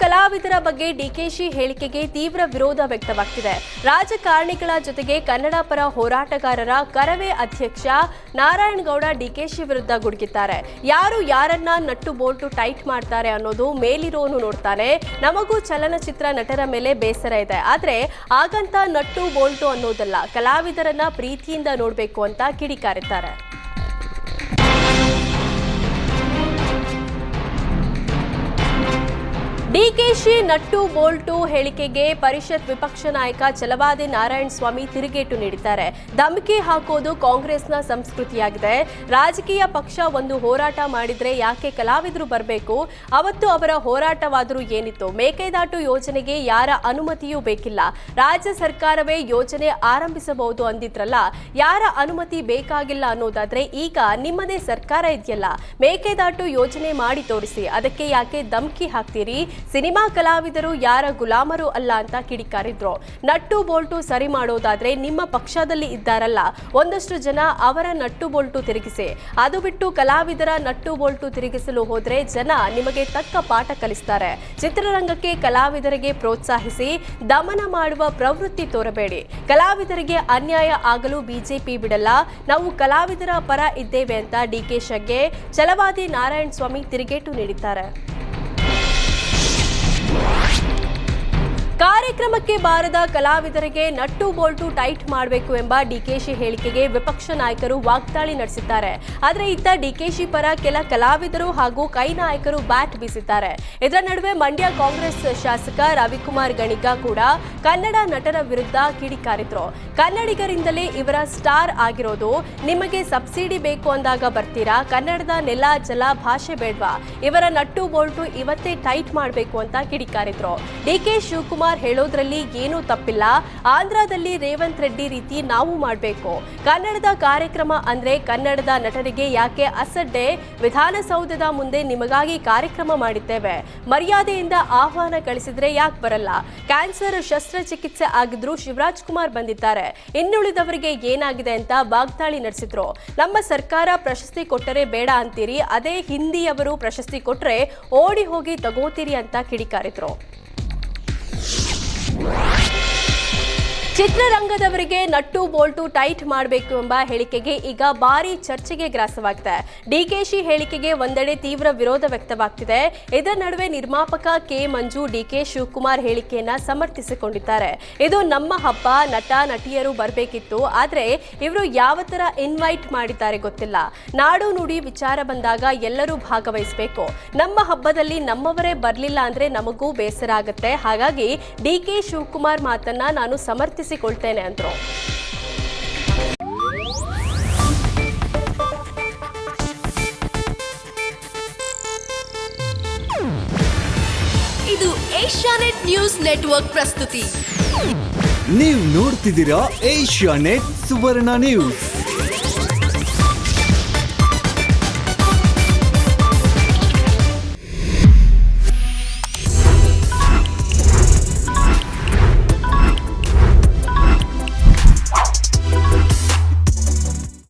ಕಲಾವಿದರ ಬಗ್ಗೆ ಡಿಕೆಶಿ ಹೇಳಿಕೆಗೆ ತೀವ್ರ ವಿರೋಧ ವ್ಯಕ್ತವಾಗ್ತಿದೆ. ರಾಜಕಾರಣಿಗಳ ಜೊತೆಗೆ ಕನ್ನಡ ಪರ ಹೋರಾಟಗಾರರ ಕರವೇ ಅಧ್ಯಕ್ಷ ನಾರಾಯಣಗೌಡ ಡಿಕೆಶಿ ವಿರುದ್ಧ ಗುಡುಗಿದ್ದಾರೆ. ಯಾರು ಯಾರನ್ನ ನಟ್ಟು ಬೋಲ್ಟು ಟೈಟ್ ಮಾಡ್ತಾರೆ ಅನ್ನೋದು ಮೇಲಿರೋನು ನೋಡ್ತಾನೆ. ನಮಗೂ ಚಲನಚಿತ್ರ ನಟರ ಮೇಲೆ ಬೇಸರ ಇದೆ. ಆದ್ರೆ ಹಾಗಂತ ನಟ್ಟು ಬೋಲ್ಟು ಅನ್ನೋದಲ್ಲ, ಕಲಾವಿದರನ್ನ ಪ್ರೀತಿಯಿಂದ ನೋಡಬೇಕು ಅಂತ ಕಿಡಿಕಾರಿದ್ದಾರೆ. ಡಿಕೆಶಿ ನಟ್ಟು ಬೋಲ್ಟು ಹೇಳಿಕೆಗೆ ಪರಿಷತ್ ವಿಪಕ್ಷ ನಾಯಕ ಚಲವಾದಿ ನಾರಾಯಣ ಸ್ವಾಮಿ ತಿರುಗೇಟು ನೀಡಿದ್ದಾರೆ. ಧಮಕಿ ಹಾಕೋದು ಕಾಂಗ್ರೆಸ್ನ ಸಂಸ್ಕೃತಿಯಾಗಿದೆ. ರಾಜಕೀಯ ಪಕ್ಷ ಒಂದು ಹೋರಾಟ ಮಾಡಿದ್ರೆ ಯಾಕೆ ಕಲಾವಿದರು ಬರಬೇಕು? ಅವತ್ತು ಅವರ ಹೋರಾಟವಾದರೂ ಏನಿತ್ತು? ಮೇಕೆದಾಟು ಯೋಜನೆಗೆ ಯಾರ ಅನುಮತಿಯೂ ಬೇಕಿಲ್ಲ. ರಾಜ್ಯ ಸರ್ಕಾರವೇ ಯೋಜನೆ ಆರಂಭಿಸಬಹುದು ಅಂದಿದ್ರಲ್ಲ, ಯಾರ ಅನುಮತಿ ಬೇಕಾಗಿಲ್ಲ ಅನ್ನೋದಾದ್ರೆ ಈಗ ನಿಮ್ಮದೇ ಸರ್ಕಾರ ಇದೆಯಲ್ಲ. ಮೇಕೆದಾಟು ಯೋಜನೆ ಮಾಡಿ ತೋರಿಸಿ, ಅದಕ್ಕೆ ಯಾಕೆ ಧಮಕಿ ಹಾಕ್ತೀರಿ? ಸಿನಿಮಾ ಕಲಾವಿದರು ಯಾರ ಗುಲಾಮರು ಅಲ್ಲ ಅಂತ ಕಿಡಿಕಾರಿದ್ರು. ನಟ್ಟು ಬೋಲ್ಟು ಸರಿ ಮಾಡೋದಾದ್ರೆ ನಿಮ್ಮ ಪಕ್ಷದಲ್ಲಿ ಇದ್ದಾರಲ್ಲ, ಒಂದಷ್ಟು ಜನ ಅವರ ನಟ್ಟು ಬೋಲ್ಟು ತಿರುಗಿಸಿ. ಅದು ಬಿಟ್ಟು ಕಲಾವಿದರ ನಟ್ಟು ಬೋಲ್ಟು ತಿರುಗಿಸಲು ಹೋದ್ರೆ ಜನ ನಿಮಗೆ ತಕ್ಕ ಪಾಠ ಕಲಿಸ್ತಾರೆ. ಚಿತ್ರರಂಗಕ್ಕೆ ಕಲಾವಿದರಿಗೆ ಪ್ರೋತ್ಸಾಹಿಸಿ, ದಮನ ಮಾಡುವ ಪ್ರವೃತ್ತಿ ತೋರಬೇಡಿ. ಕಲಾವಿದರಿಗೆ ಅನ್ಯಾಯ ಆಗಲು ಬಿಜೆಪಿ ಬಿಡಲ್ಲ, ನಾವು ಕಲಾವಿದರ ಪರ ಇದ್ದೇವೆ ಅಂತ ಡಿಕೆ ಶೆಗ್ಗೆ, ಛಲವಾದಿ ನಾರಾಯಣ ಸ್ವಾಮಿ ತಿರುಗೇಟು ನೀಡಿದ್ದಾರೆ. ಕಾರ್ಯಕ್ರಮಕ್ಕೆ ಬಾರದ ಕಲಾವಿದರಿಗೆ ನಟ್ಟು ಬೋಲ್ಟು ಟೈಟ್ ಮಾಡಬೇಕು ಎಂಬ ಡಿಕೆಶಿ ಹೇಳಿಕೆಗೆ ವಿಪಕ್ಷ ನಾಯಕರು ವಾಗ್ದಾಳಿ ನಡೆಸಿದ್ದಾರೆ. ಆದರೆ ಇತ್ತ ಡಿಕೆಶಿ ಪರ ಕೆಲ ಕಲಾವಿದರು ಹಾಗೂ ಕೈ ನಾಯಕರು ಬ್ಯಾಟ್ ಬೀಸಿದ್ದಾರೆ. ಇದರ ನಡುವೆ ಮಂಡ್ಯ ಕಾಂಗ್ರೆಸ್ ಶಾಸಕ ರವಿಕುಮಾರ್ ಗಣಿಗ ಕೂಡ ಕನ್ನಡ ನಟರ ವಿರುದ್ಧ ಕಿಡಿಕಾರಿದ್ರು ಕನ್ನಡಿಗರಿಂದಲೇ ಇವರ ಸ್ಟಾರ್ ಆಗಿರೋದು ನಿಮಗೆ ಸಬ್ಸಿಡಿ ಬೇಕು ಅಂದಾಗ ಬರ್ತೀರಾ? ಕನ್ನಡದ ನೆಲ, ಜಲ, ಭಾಷೆ ಬೇಡ್ವಾ? ಇವರ ನಟ್ಟು ಬೋಲ್ಟು ಇವತ್ತೇ ಟೈಟ್ ಮಾಡಬೇಕು ಅಂತ ಕಿಡಿಕಾರಿದ್ರು ಡಿಕೆ ಶಿವಕುಮಾರ್ ಹೇಳೋದ್ರಲ್ಲಿ ಏನೂ ತಪ್ಪಿಲ್ಲ. ಆಂಧ್ರದಲ್ಲಿ ರೇವಂತ್ ರೆಡ್ಡಿ ರೀತಿ ನಾವು ಮಾಡಬೇಕು. ಕನ್ನಡದ ಕಾರ್ಯಕ್ರಮ ಅಂದ್ರೆ ಕನ್ನಡದ ನಟರಿಗೆ ಯಾಕೆ ಅಸಡ್ಡೆ? ವಿಧಾನಸೌಧದ ಮುಂದೆ ನಿಮಗಾಗಿ ಕಾರ್ಯಕ್ರಮ ಮಾಡಿದ್ದೇವೆ. ಮರ್ಯಾದೆಯಿಂದ ಆಹ್ವಾನ ಕಳಿಸಿದ್ರೆ ಯಾಕೆ ಬರಲ್ಲ? ಕ್ಯಾನ್ಸರ್ ಶಸ್ತ್ರಚಿಕಿತ್ಸೆ ಆಗಿದ್ರು ಶಿವರಾಜ್ ಕುಮಾರ್ ಬಂದಿದ್ದಾರೆ. ಇನ್ನುಳಿದವರಿಗೆ ಏನಾಗಿದೆ ಅಂತ ವಾಗ್ದಾಳಿ ನಡೆಸಿದ್ರು. ನಮ್ಮ ಸರ್ಕಾರ ಪ್ರಶಸ್ತಿ ಕೊಟ್ಟರೆ ಬೇಡ ಅಂತೀರಿ, ಅದೇ ಹಿಂದಿಯವರು ಪ್ರಶಸ್ತಿ ಕೊಟ್ಟರೆ ಓಡಿ ಹೋಗಿ ತಗೋತೀರಿ ಅಂತ ಕಿಡಿಕಾರಿದ್ರು. ಚಿತ್ರರಂಗದವರಿಗೆ ನಟ್ಟು ಬೋಲ್ಟು ಟೈಟ್ ಮಾಡಬೇಕು ಎಂಬ ಹೇಳಿಕೆಗೆ ಈಗ ಭಾರಿ ಚರ್ಚೆಗೆ ಗ್ರಾಸವಾಗಿದೆ ಡಿಕೆಶಿ ಹೇಳಿಕೆಗೆ ಒಂದೆಡೆ ತೀವ್ರ ವಿರೋಧ ವ್ಯಕ್ತವಾಗ್ತಿದೆ. ಇದರ ನಡುವೆ ನಿರ್ಮಾಪಕ ಕೆ ಮಂಜು ಡಿಕೆ ಶಿವಕುಮಾರ್ ಹೇಳಿಕೆಯನ್ನ ಸಮರ್ಥಿಸಿಕೊಂಡಿದ್ದಾರೆ. ಇದು ನಮ್ಮ ಹಬ್ಬ, ನಟ, ನಟಿಯರು ಬರಬೇಕಿತ್ತು. ಆದರೆ ಇವರು ಯಾವ ತರ ಇನ್ವೈಟ್ ಮಾಡಿದ್ದಾರೆ ಗೊತ್ತಿಲ್ಲ. ನಾಡು ನುಡಿ ವಿಚಾರ ಬಂದಾಗ ಎಲ್ಲರೂ ಭಾಗವಹಿಸಬೇಕು. ನಮ್ಮ ಹಬ್ಬದಲ್ಲಿ ನಮ್ಮವರೇ ಬರಲಿಲ್ಲ ಅಂದ್ರೆ ನಮಗೂ ಬೇಸರ ಆಗುತ್ತೆ. ಹಾಗಾಗಿ ಡಿಕೆ ಶಿವಕುಮಾರ್ ಮಾತನ್ನ ನಾನು ಸಮರ್ಥಿಸಿಕೊಳ್ತೇನೆ ಅಂದ್ರು. ಇದು ಏಷ್ಯಾನೆಟ್ ನ್ಯೂಸ್ ನೆಟ್ವರ್ಕ್ ಪ್ರಸ್ತುತಿ. ನೀವು ನೋಡ್ತಿದ್ದೀರಾ ಏಷ್ಯಾ ನೆಟ್ ಸುವರ್ಣ ನ್ಯೂಸ್.